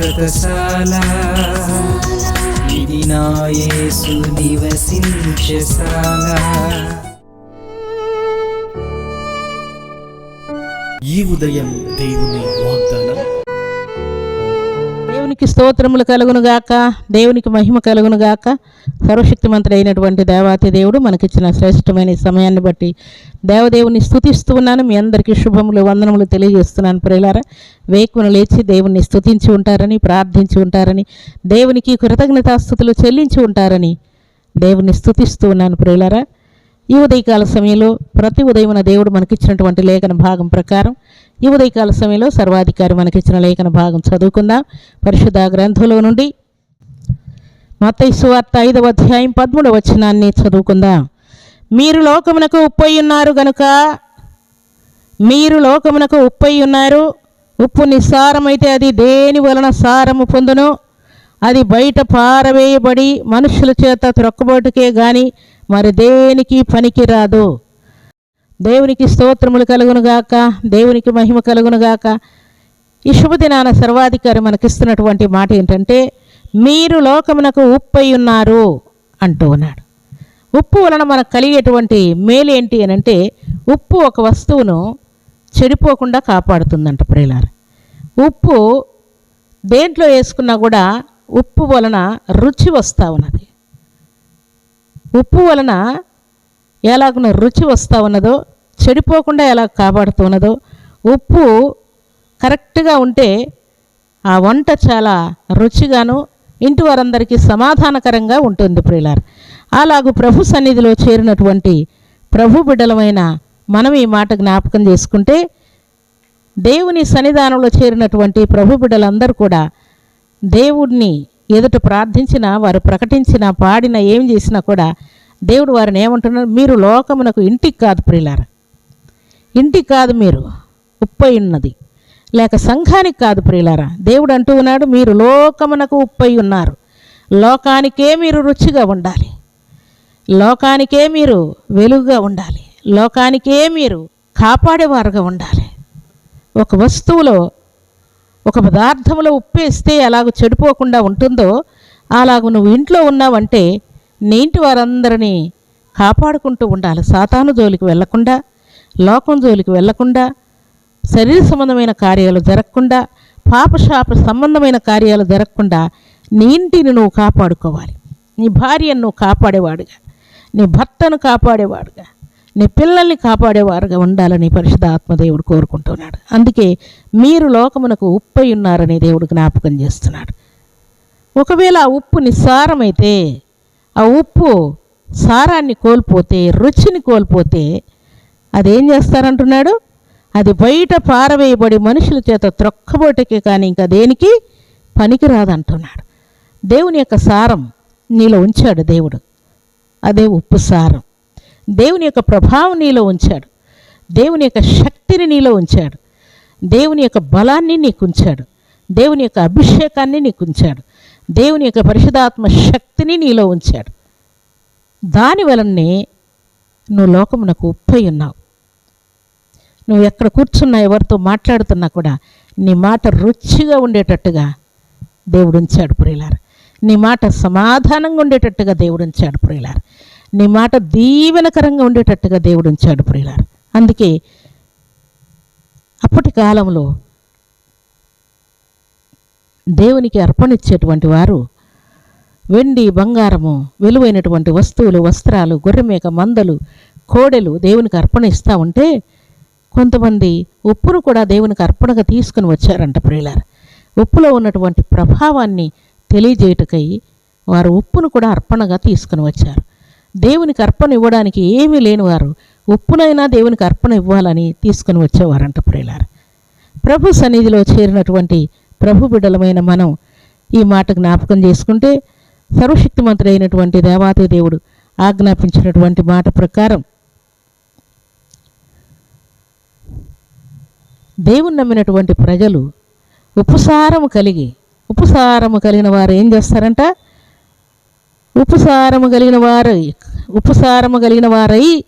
శాశ్వతశాల ఇది నా యేసు నివసించశాల ఈ ఉదయం దేవుని వాగ్దానం. దేవునికి స్తోత్రములు కలుగును గాక దేవునికి మహిమ కలుగును గాక సర్వశక్తిమంతుడైనటువంటి దేవాతి దేవుడు మనకిచ్చిన శ్రేష్టమైన సమయాన్ని బట్టి దేవదేవుని స్థుతిస్తూ ఉన్నాను. మీ అందరికీ శుభములు వందనములు తెలియజేస్తున్నాను ప్రియులారా. వేకును లేచి దేవుణ్ణి స్థుతించి ఉంటారని ప్రార్థించి ఉంటారని దేవునికి కృతజ్ఞతాస్థుతులు చెల్లించి ఉంటారని దేవుణ్ణి స్థుతిస్తూ ఉన్నాను ప్రియులారా. ఈ ఉదయకాల సమయంలో ప్రతి ఉదయమున దేవుడు మనకిచ్చినటువంటి లేఖన భాగం ప్రకారం ఈ ఉదయకాల సమయంలో సర్వాధికారి మనకిచ్చిన లేఖన భాగం చదువుకుందాం. పరిశుద్ధ గ్రంథంలో నుండి మత్తయి సువార్త ఐదవ అధ్యాయం పదమూడవ వచనాన్ని చదువుకుందాం. మీరు లోకమునకు ఉప్పై ఉన్నారు గనుక మీరు లోకమునకు ఉప్పై ఉన్నారు. ఉప్పు నిస్సారమైతే అది దేని వలన సారము పొందును? అది బయట పారవేయబడి మనుషుల చేత త్రొక్కబోటుకే గాని మరి దేనికి పనికిరాదు? దేవునికి స్తోత్రములు కలుగునుగాక దేవునికి మహిమ కలుగునుగాక ఈ శుభదినాన సర్వాధికారి మనకిస్తున్నటువంటి మాట ఏంటంటే మీరు లోకమునకు ఉప్పై ఉన్నారు అంటూ ఉన్నాడు. ఉప్పు వలన మనకు కలిగేటువంటి మేలు ఏంటి అని అంటే ఉప్పు ఒక వస్తువును చెడిపోకుండా కాపాడుతుందంట ప్రియులార. ఉప్పు దేంట్లో వేసుకున్నా కూడా ఉప్పు వలన రుచి వస్తూ ఉన్నది. ఉప్పు వలన ఎలాగున రుచి వస్తూ ఉన్నదో చెడిపోకుండా ఎలా కాపాడుతూ ఉన్నదో ఉప్పు కరెక్ట్గా ఉంటే ఆ వంట చాలా రుచిగాను ఇంటి వారందరికీ సమాధానకరంగా ఉంటుంది ప్రియులారు. అలాగూ ప్రభు సన్నిధిలో చేరినటువంటి ప్రభు బిడ్డలమైన మనం ఈ మాట జ్ఞాపకం చేసుకుంటే దేవుని సన్నిధానంలో చేరినటువంటి ప్రభు బిడ్డలందరూ కూడా దేవుడిని ఎదుట ప్రార్థించిన వారు ప్రకటించిన పాడిన ఏం చేసినా కూడా దేవుడు వారిని ఏమంటున్నారు మీరు లోకమునకు ఇంటికి కాదు ప్రియులార. ఇంటికి కాదు మీరు ఉప్పై ఉన్నది. లేక సంఘానికి కాదు ప్రియులారా. దేవుడు అంటూ ఉన్నాడు మీరు లోకమునకు ఉప్పై ఉన్నారు. లోకానికే మీరు రుచిగా ఉండాలి. లోకానికే మీరు వెలుగుగా ఉండాలి. లోకానికే మీరు కాపాడేవారుగా ఉండాలి. ఒక వస్తువులో ఒక పదార్థంలో ఉప్పేస్తే అలాగ చెడిపోకుండా ఉంటుందో అలాగ నువ్వు ఇంట్లో ఉన్నావంటే నీ వారందరినీ కాపాడుకుంటూ ఉండాలి. సాతాను జోలికి వెళ్ళకుండా లోకం జోలికి వెళ్ళకుండా శరీర సంబంధమైన కార్యాలు జరగకుండా పాపశాప సంబంధమైన కార్యాలు జరగకుండా నీ ఇంటిని నువ్వు కాపాడుకోవాలి. నీ భార్యను నువ్వు కాపాడేవాడుగా. నీ భర్తను కాపాడేవాడుగా. నీ పిల్లల్ని కాపాడేవారుగా ఉండాలని పరిశుద్ధ ఆత్మదేవుడు కోరుకుంటున్నాడు. అందుకే మీరు లోకమునకు ఉప్పై ఉన్నారని దేవుడు జ్ఞాపకం చేస్తున్నాడు. ఒకవేళ ఆ ఉప్పు నిస్సారమైతే ఆ ఉప్పు సారాన్ని కోల్పోతే రుచిని కోల్పోతే అదేం చేస్తారంటున్నాడు? అది బయట పారవేయబడి మనుషుల చేత త్రొక్కబోటకి కానీ ఇంకా దేనికి? పనికిరాదంటున్నాడు. దేవుని యొక్క సారం నీలో ఉంచాడు దేవుడు. అదే ఉప్పు సారం. దేవుని యొక్క ప్రభావం నీలో ఉంచాడు. దేవుని యొక్క శక్తిని నీలో ఉంచాడు. దేవుని యొక్క బలాన్ని నీకు ఉంచాడు. దేవుని యొక్క అభిషేకాన్ని నీకు ఉంచాడు. దేవుని యొక్క పరిశుధాత్మ శక్తిని నీలో ఉంచాడు. దాని వలనే నువ్వు లోకమునకు ఉప్పై ఉన్నావు. నువ్వు ఎక్కడ కూర్చున్నా ఎవరితో మాట్లాడుతున్నా కూడా నీ మాట రుచిగా ఉండేటట్టుగా దేవుడు ఉంచాడు ప్రియులారు. నీ మాట సమాధానంగా ఉండేటట్టుగా దేవుడు ఉంచాడు ప్రియులారు. నీ మాట దీవెనకరంగా ఉండేటట్టుగా దేవుడు ఉంచాడు ప్రియులారు. అందుకే అప్పటి కాలంలో దేవునికి అర్పణిచ్చేటువంటి వారు. వెండి బంగారము విలువైనటువంటి వస్తువులు వస్త్రాలు గొర్రెమేక మందలు కోడెలు దేవునికి అర్పణ ఇస్తూ ఉంటే కొంతమంది ఉప్పును కూడా దేవునికి అర్పణగా తీసుకుని వచ్చారంట ప్రియులారు. ఉప్పులో ఉన్నటువంటి ప్రభావాన్ని తెలియజేయటకై వారు ఉప్పును కూడా అర్పణగా తీసుకుని వచ్చారు. దేవునికి అర్పణ ఇవ్వడానికి ఏమీ లేని వారు ఉప్పునైనా దేవునికి అర్పణ ఇవ్వాలని తీసుకుని వచ్చేవారంట ప్రియులారు. ప్రభు సన్నిధిలో చేరినటువంటి ప్రభు బిడ్డలమైన మనం ఈ మాట జ్ఞాపకం చేసుకుంటే సర్వశక్తిమంతుడైనటువంటి దేవాతి దేవుడు ఆజ్ఞాపించినటువంటి మాట ప్రకారం దేవుని నమ్మినటువంటి ప్రజలు ఉపసారము కలిగి ఉపసారము కలిగిన వారు ఏం చేస్తారంట? ఉపసారము కలిగిన వారు ఉపసారము కలిగిన వారై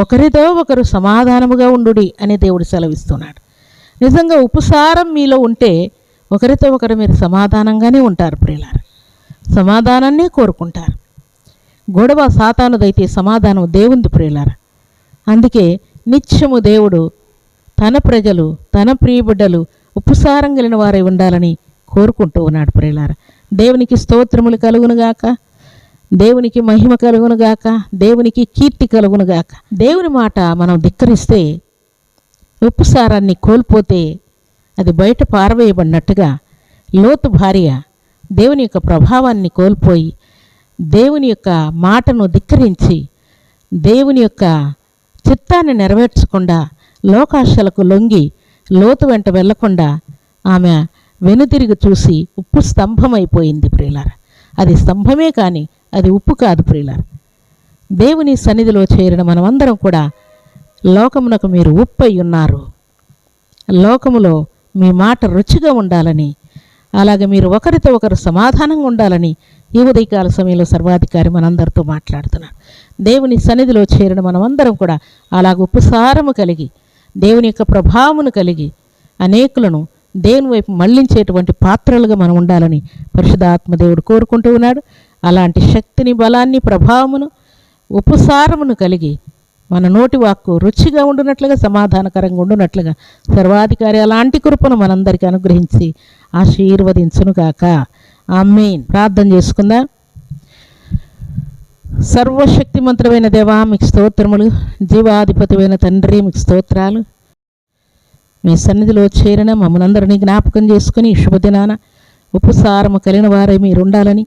ఒకరితో ఒకరు సమాధానముగా ఉండుడి అని దేవుడు సెలవిస్తున్నాడు. నిజంగా ఉపసారం మీలో ఉంటే ఒకరితో ఒకరు మీరు సమాధానంగానే ఉంటారు ప్రియులారు. సమాధానాన్నే కోరుకుంటారు. గొడవ సాతానుదైతే సమాధానం దేవుంది ప్రియులారు. అందుకే నిత్యము దేవుడు తన ప్రజలు తన ప్రియబిడ్డలు ఉపసారం కలిగిన వారై ఉండాలని కోరుకుంటూ ఉన్నాడు ప్రియులారు. దేవునికి స్తోత్రములు కలుగునుగాక దేవునికి మహిమ కలుగునుగాక దేవునికి కీర్తి కలుగునుగాక. దేవుని మాట మనం ధిక్కరిస్తే ఉప్పుసారాన్ని కోల్పోతే అది బయట పారవేయబడినట్టుగా లోతు భార్య దేవుని యొక్క ప్రభావాన్ని కోల్పోయి దేవుని యొక్క మాటను ధిక్కరించి దేవుని యొక్క చిత్తాన్ని నెరవేర్చకుండా లోకాశలకు లొంగి లోతు వెంట వెళ్ళకుండా ఆమె వెనుతిరిగి చూసి ఉప్పు స్తంభమైపోయింది ప్రియులార. అది స్తంభమే కానీ అది ఉప్పు కాదు ప్రియులార. దేవుని సన్నిధిలో చేరిన మనమందరం కూడా లోకమునకు మీరు ఉప్పై ఉన్నారు. లోకములో మీ మాట రుచిగా ఉండాలని అలాగే మీరు ఒకరితో ఒకరు సమాధానంగా ఉండాలని ఈ ఉదయకాల సమయంలో సర్వాధికారి మనందరితో మాట్లాడుతున్నాడు దేవుని సన్నిధిలో చేరిన మనమందరం కూడా అలాగ ఉపసారము కలిగి దేవుని యొక్క ప్రభావమును కలిగి అనేకులను దేవుని వైపు మళ్ళించేటువంటి పాత్రలుగా మనం ఉండాలని పరిశుధాత్మదేవుడు కోరుకుంటూ ఉన్నాడు. అలాంటి శక్తిని బలాన్ని ప్రభావమును ఉపసారమును కలిగి మన నోటి వాక్కు రుచిగా ఉండునట్లుగా సమాధానకరంగా ఉండునట్లుగా సర్వాధికారి అలాంటి కృపను మనందరికీ అనుగ్రహించి ఆశీర్వదించునుగాక. ఆమెన్. ప్రార్థన చేసుకుందాం. సర్వశక్తిమంతుడమైన దేవా మీకు స్తోత్రములు. జీవాధిపతివైన తండ్రి మీకు స్తోత్రాలు. మీ సన్నిధిలో చేరిన మమ్మల్ని అందరినీ జ్ఞాపకం చేసుకుని శుభదినాన ఉపసారము కలిగిన వారే మీరు ఉండాలని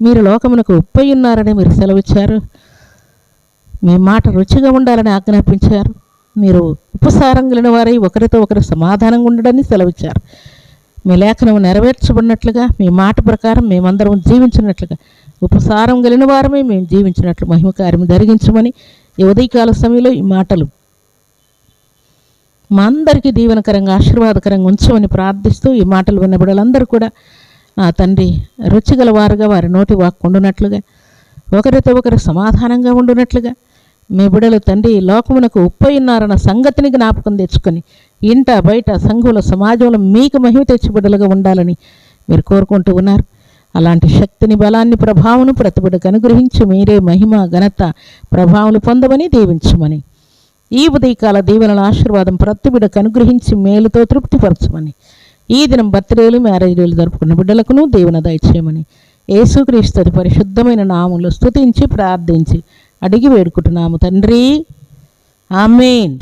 మీరు లోకమునకు ఉప్పై ఉన్నారని మీరు సెలవిచ్చారు. మీ మాట రుచిగా ఉండాలని ఆజ్ఞాపించారు. మీరు ఉపసారం కలిగిన వారై ఒకరితో ఒకరు సమాధానంగా ఉండడని సెలవిచ్చారు. మీ లేఖనం నెరవేర్చబడినట్లుగా మీ మాట ప్రకారం మేమందరం జీవించినట్లుగా ఉపసారం కలిగిన వారమే మేము జీవించినట్లు మహిమ కార్యం జరిగించమని ఉదయకాల సమయంలో ఈ మాటలు. మా అందరికీ దీవెనకరంగా ఆశీర్వాదకరంగా ఉంచమని ప్రార్థిస్తూ ఈ మాటలు విన్న బిడ్డలందరూ కూడా నా తండ్రి రుచిగలవారుగా వారి నోటి వాక్కు ఉండునట్లుగా ఒకరితో ఒకరు సమాధానంగా ఉండునట్లుగా మీ బిడలు తండ్రి లోకమునకు ఉప్పై ఉన్నారన్న సంగతిని జ్ఞాపకం తెచ్చుకొని ఇంట బయట సంఘంలో సమాజంలో మీకు మహిమ తెచ్చి బిడ్డలుగా ఉండాలని మీరు కోరుకుంటూ ఉన్నారు. అలాంటి శక్తిని బలాన్ని ప్రభావం ప్రతిబిడకు అనుగ్రహించి మీరే మహిమ ఘనత ప్రభావం పొందమని దీవించమని. ఈ ఉదయకాల దీవెనల ఆశీర్వాదం ప్రతిబిడకు అనుగ్రహించి మేలుతో తృప్తిపరచమని. ఈ దినం బర్త్డేలు మ్యారేజ్లు జరుపుకున్న బిడ్డలకును దేవుని దయచేయమని. యేసుక్రీస్తు పరిశుద్ధమైన నామంలో స్తుతించి ప్రార్థించి అడిగి వేడుకుంటున్నాము తండ్రి. ఆమెన్.